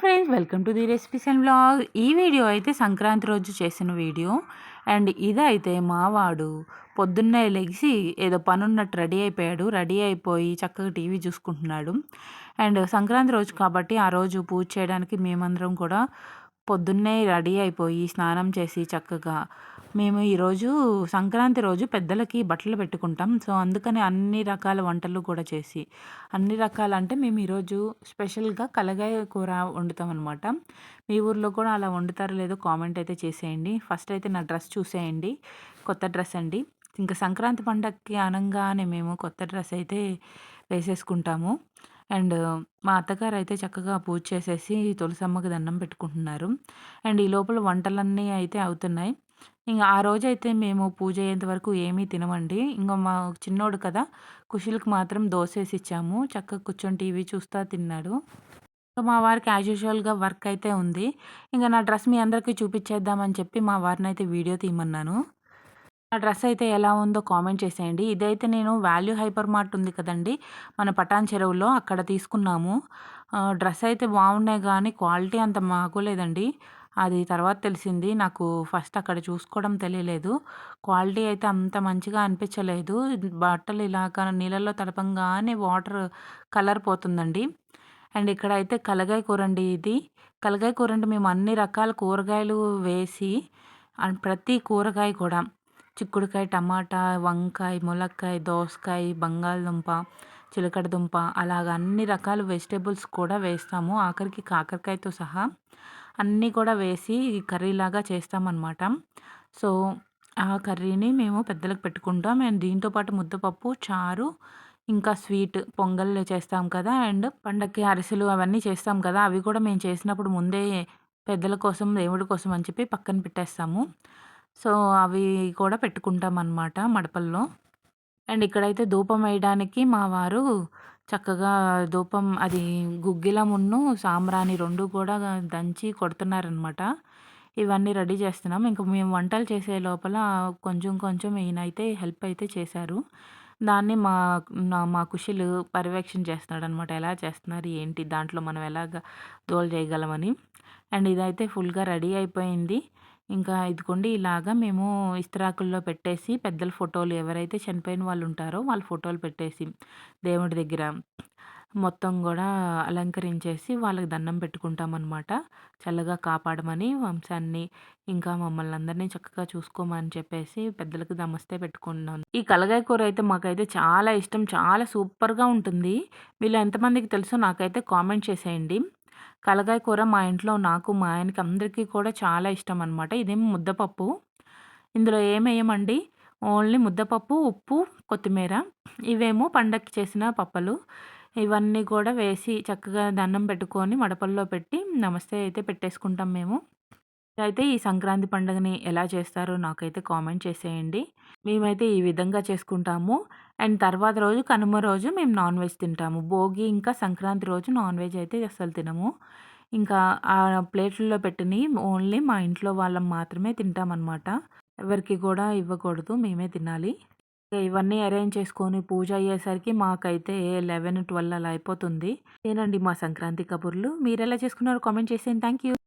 Friends welcome to the recipes and blog ఈ video అయితే సంక్రాంతి రోజు చేసిన వీడియో. అండ్ ఇదైతే మావాడు పొద్దున్నే లెగిసి ఏదో పనున్నట్టు రెడీ అయిపోయాడు. రెడీ అయిపోయి చక్కగా టీవీ చూసుకుంటున్నాడు. అండ్ సంక్రాంతి రోజు కాబట్టి ఆ రోజు పూజ చేయడానికి మేమందరం కూడా పొద్దున్నే రెడీ అయిపోయి స్నానం చేసి చక్కగా మేము ఈరోజు సంక్రాంతి రోజు పెద్దలకి బట్టలు పెట్టుకుంటాం. సో అందుకని అన్ని రకాల వంటలు కూడా చేసి అన్ని రకాల అంటే మేము ఈరోజు స్పెషల్గా కలగాయ కూర వండుతాం అనమాట మీ ఊర్లో కూడా అలా వండుతారో లేదో కామెంట్ అయితే చేసేయండి. ఫస్ట్ అయితే నా డ్రెస్ చూసేయండి. కొత్త డ్రెస్ అండి. ఇంకా సంక్రాంతి పండగకి అనగానే మేము కొత్త డ్రెస్ అయితే వేసేసుకుంటాము. అండ్ మా అత్తగారు అయితే చక్కగా పూజ చేసేసి తులసమ్మకి దండం పెట్టుకుంటున్నారు. అండ్ ఈ లోపల వంటలన్నీ అయితే అవుతున్నాయి. ఇంకా ఆ రోజైతే మేము పూజ అయ్యేంత వరకు ఏమీ తినమండి. ఇంకా మా చిన్నోడు కదా కుషులకు మాత్రం దోసేసి ఇచ్చాము చక్కగా కూర్చొని టీవీ చూస్తా తిన్నాడు. మా వారికి యాజ్ యూజువల్గా వర్క్ అయితే ఉంది. ఇంకా నా డ్రెస్ మీ అందరికీ చూపించేద్దామని చెప్పి మా వారిని అయితే వీడియో తీయమన్నాను. ఆ డ్రెస్ అయితే ఎలా ఉందో కామెంట్ చేసేయండి. ఇదైతే నేను వాల్యూ హైపర్ మార్ట్ ఉంది కదండి మన పటాన్ చెరువులో అక్కడ తీసుకున్నాము. డ్రెస్ అయితే బాగున్నాయి కానీ క్వాలిటీ అంత మాకోలేదండి అది తర్వాత తెలిసింది. నాకు ఫస్ట్ అక్కడ చూసుకోవడం తెలియలేదు. క్వాలిటీ అయితే అంత మంచిగా అనిపించలేదు. బట్టలు ఇలాగ నీళ్ళల్లో తడపంగానే వాటర్ కలర్ పోతుందండి. అండ్ ఇక్కడ అయితే కలగాయ కూర అండి ఇది. కలగాయ కూర అంటే మేము అన్ని రకాల కూరగాయలు వేసి ప్రతి కూరగాయ కూడా చిక్కుడుకాయ టమాటా వంకాయ ములక్కాయ దోసకాయ బంగాళదుంప చిలకడదుంప అలాగ అన్ని రకాల వెజిటేబుల్స్ కూడా వేస్తాము. ఆఖరికి కాకరకాయతో సహా అన్నీ కూడా వేసి కర్రీలాగా చేస్తామన్నమాట. సో ఆ కర్రీని మేము పెద్దలకు పెట్టుకుంటాం. అండ్ దీంతోపాటు ముద్దపప్పు చారు ఇంకా స్వీట్ పొంగల్ చేస్తాం కదా. అండ్ పండక్కి అరిసెలు అవన్నీ చేస్తాం కదా. అవి కూడా మేము చేసినప్పుడు ముందే పెద్దల కోసం దేవుడి కోసం అని చెప్పి పక్కన పెట్టేస్తాము. సో అవి కూడా పెట్టుకుంటాం అన్నమాట మడపల్లో. అండ్ ఇక్కడైతే ధూపం వేయడానికి మా వారు చక్కగా ధూపం అది గుగ్గిలమున్ను సాంబ్రాణి రెండు కూడా దంచి కొడుతున్నారనమాట ఇవన్నీ రెడీ చేస్తున్నాం. ఇంకా మేము వంటలు చేసే లోపల కొంచెం కొంచెం ఈయనైతే హెల్ప్ అయితే చేశారు. దాన్ని మా మా కుషులు పర్యవేక్షణ చేస్తున్నాడు అనమాట ఎలా చేస్తున్నారు ఏంటి దాంట్లో మనం ఎలాగ దోలు చేయగలమని. అండ్ ఇదైతే ఫుల్గా రెడీ అయిపోయింది. ఇంకా ఇదిగోండి ఇలాగా మేము ఇస్త్రాకుల్లో పెట్టేసి పెద్దల ఫోటోలు ఎవరైతే చనిపోయిన వాళ్ళు ఉంటారో వాళ్ళ ఫోటోలు పెట్టేసి దేవుడి దగ్గర మొత్తం కూడా అలంకరించేసి వాళ్ళకి దండం పెట్టుకుంటామన్నమాట. చల్లగా కాపాడమని వంశాన్ని ఇంకా మమ్మల్ని అందరినీ చక్కగా చూసుకోమని చెప్పేసి పెద్దలకు నమస్తే పెట్టుకున్నాను ఈ కలగాయ కూర అయితే మాకైతే చాలా ఇష్టం చాలా సూపర్గా ఉంటుంది. వీళ్ళు ఎంతమందికి తెలుసో నాకైతే కామెంట్ చేసేయండి. కలగాయ కూర మా ఇంట్లో నాకు మా ఆయనకి అందరికీ కూడా చాలా ఇష్టం అనమాట ఇదేమో ముద్దపప్పు. ఇందులో ఏమేయమండి ఓన్లీ ముద్దపప్పు ఉప్పు కొత్తిమీర. ఇవేమో పండక్కి చేసిన పప్పలు. ఇవన్నీ కూడా వేసి చక్కగా దండం పెట్టుకొని మడపల్లో పెట్టి నమస్తే అయితే పెట్టేసుకుంటాం మేము. అయితే ఈ సంక్రాంతి పండుగని ఎలా చేస్తారో నాకైతే కామెంట్ చేసేయండి. మేమైతే ఈ విధంగా చేసుకుంటాము. అండ్ తర్వాత రోజు కనుమ రోజు మేము నాన్ వెజ్ తింటాము. భోగి ఇంకా సంక్రాంతి రోజు నాన్ వెజ్ అయితే అసలు తినము. ఇంకా ఆ ప్లేట్లలో పెట్టినవి ఓన్లీ మా ఇంట్లో వాళ్ళం మాత్రమే తింటామన్నమాట. ఎవరికి కూడా ఇవ్వకూడదు మేమే తినాలి. ఇవన్నీ అరేంజ్ చేసుకొని పూజ అయ్యేసరికి మాకైతే లెవెన్ ట్వెల్వ్ అలా అయిపోతుంది. నేనండి మా సంక్రాంతి కబుర్లు. మీరు ఎలా చేసుకున్నారో కామెంట్ చేసేయండి. Thank you